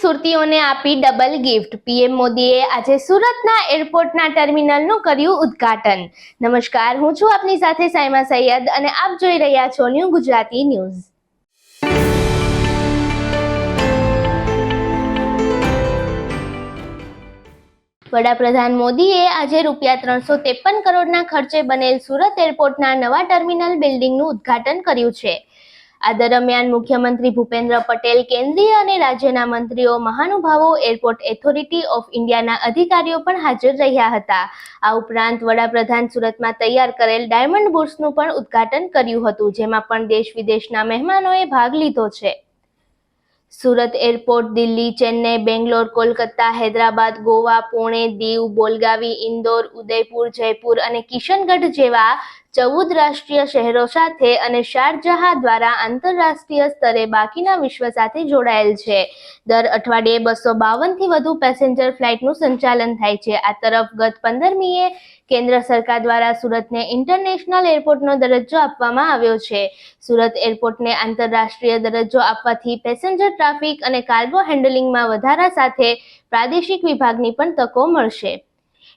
સુરતીઓને આપી double gift PM મોદીએ આજે સુરતના એરપોર્ટના ટર્મિનલનું કર્યું ઉદ્ઘાટન. નમસ્કાર, હું છું આપની સાથે સાયમા સૈયદ અને આપ જોઈ રહ્યા છો ન્યૂ ગુજરાતી ન્યૂઝ વડાપ્રધાન મોદીએ આજે રૂપિયા ત્રણસો ત્રેપન કરોડના ખર્ચે બનેલ સુરત એરપોર્ટના નવા ટર્મિનલ બિલ્ડિંગનું ઉદ્ઘાટન કર્યું છે. આ દરમિયાન મુખ્યમંત્રી ભૂપેન્દ્ર પટેલ, કેન્દ્રીય અને રાજ્યના મંત્રીઓ, મહાનુભાવો, એરપોર્ટ એથોરિટી ઓફ ઇન્ડિયાના અધિકારીઓ પણ હાજર રહ્યા હતા. આ ઉપરાંત વડાપ્રધાન સુરતમાં તૈયાર કરેલ ડાયમંડ બુર્સનું પણ ઉદ્ઘાટન કર્યું હતું, જેમાં પણ દેશ વિદેશના મહેમાનોએ ભાગ લીધો છે. સુરત એરપોર્ટ, દિલ્હી, ચેન્નઈ, બેંગ્લોર, કોલકાતા, હૈદરાબાદ, ગોવા, પુણે, દીવ, બોલગાવી, ઇન્દોર, ઉદયપુર, જયપુર અને કિશનગઢ જેવા ચૌદ રાષ્ટ્રીય શહેરો સાથે અને શારજહાં દ્વારા આંતરરાષ્ટ્રીય સ્તરે બાકીના વિશ્વ સાથે જોડાયેલ છે. દર અઠવાડિયે બસો બાવનથી વધુ પેસેન્જર ફ્લાઇટનું સંચાલન થાય છે. આ તરફ ગત પંદરમીએ કેન્દ્ર સરકાર દ્વારા સુરતને ઇન્ટરનેશનલ એરપોર્ટનો દરજ્જો આપવામાં આવ્યો છે. સુરત એરપોર્ટને આંતરરાષ્ટ્રીય દરજ્જો આપવાથી પેસેન્જર ટ્રાફિક અને કાર્ગો હેન્ડલિંગમાં વધારા સાથે પ્રાદેશિક વિભાગની પણ તકો મળશે.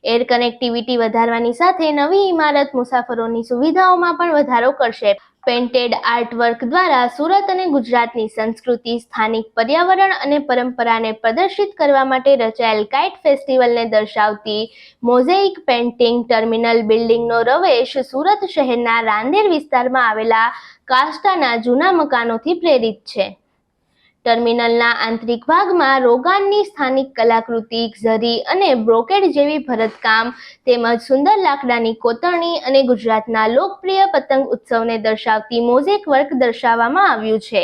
એર કનેક્ટિવિટી વધારવાની સાથે નવી ઇમારત મુસાફરોની સુવિધાઓમાં પણ વધારો કરશે. પેન્ટેડ આર્ટવર્ક દ્વારા સુરત અને ગુજરાતની સંસ્કૃતિ, સ્થાનિક પર્યાવરણ અને પરંપરાને પ્રદર્શિત કરવા માટે રચાયેલ કાઇટ ફેસ્ટિવલને દર્શાવતી મોઝેઇક પેઇન્ટિંગ ટર્મિનલ બિલ્ડિંગનો રવેશ સુરત શહેરના રાંદેર વિસ્તારમાં આવેલા કાસ્ટાના જૂના મકાનોથી પ્રેરિત છે. ટર્મિનલના આંતરિક ભાગમાં રોગાનની સ્થાનિક કલાકૃતિ, ઝરી અને બ્રોકેડ જેવી ભરતકામ તેમજ સુંદર લાકડાની કોતરણી અને ગુજરાતના લોકપ્રિય પતંગ ઉત્સવને દર્શાવતી મોઝેક વર્ક દર્શાવવામાં આવ્યું છે.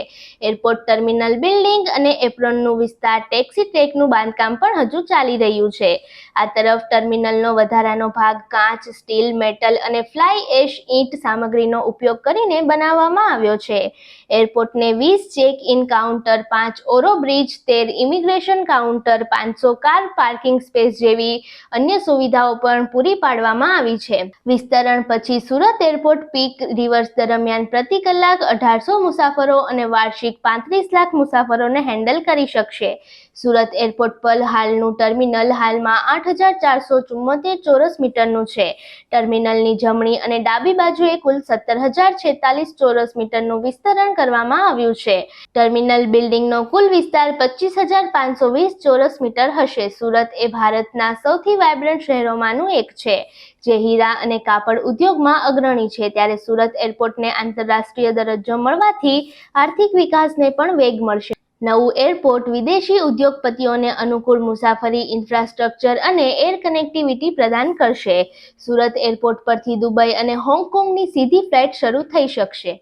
એરપોર્ટ ટર્મિનલ બિલ્ડિંગ અને એપ્રોનનું વિસ્તાર ટેક્સી ટ્રેકનું બાંધકામ પણ હજુ ચાલી રહ્યું છે. આ તરફ ટર્મિનલનો વધારાનો ભાગ કાચ, સ્ટીલ, મેટલ અને ફ્લાય એશ ઈંટ સામગ્રીનો ઉપયોગ કરીને બનાવવામાં આવ્યો છે. એરપોર્ટને વીસ ચેક ઇન કાઉન્ટર પાંચ ઓરો બ્રિજ, તેર ઇમિગ્રેશન કાઉન્ટર, પાંચસો કાર પાર્કિંગ સ્પેસ જેવી અન્ય સુવિધાઓ પણ પૂરી પાડવામાં આવી છે. વિસ્તરણ પછી સુરત એરપોર્ટ પીક રિવર્સ દરમિયાન પ્રતિ કલાક અઢારસો મુસાફરો અને વાર્ષિક પાંત્રીસ લાખ મુસાફરોને હેન્ડલ કરી શકશે. સુરત એરપોર્ટ પર હાલનું ટર્મિનલ હાલમાં આઠ હજાર ચારસો ચુમ્મોતેર ચોરસ મીટરનું છે. ટર્મિનલની જમણી અને ડાબી બાજુએ કુલ સત્તર હજાર છેતાલીસ ચોરસ મીટરનું વિસ્તરણ કરવામાં આવ્યું છે. ટર્મિનલ બિલ્ડિંગનો કુલ વિસ્તાર પચીસ હજાર પાંચસો વીસ ચોરસ મીટર હશે. સુરત એ ભારતના સૌથી વાયબ્રન્ટ શહેરોમાંનું એક છે, જે હીરા અને કાપડ ઉદ્યોગમાં અગ્રણી છે. ત્યારે સુરત એરપોર્ટને આંતરરાષ્ટ્રીય દરજ્જો મળવાથી આર્થિક વિકાસને પણ વેગ મળશે. નવું એરપોર્ટ વિદેશી ઉદ્યોગપતિઓને અનુકૂળ મુસાફરી, ઇન્ફ્રાસ્ટ્રક્ચર અને એર કનેક્ટિવિટી પ્રદાન કરશે. સુરત એરપોર્ટ પરથી દુબઈ અને હોંગકોંગની સીધી ફ્લાઇટ શરૂ થઈ શકશે.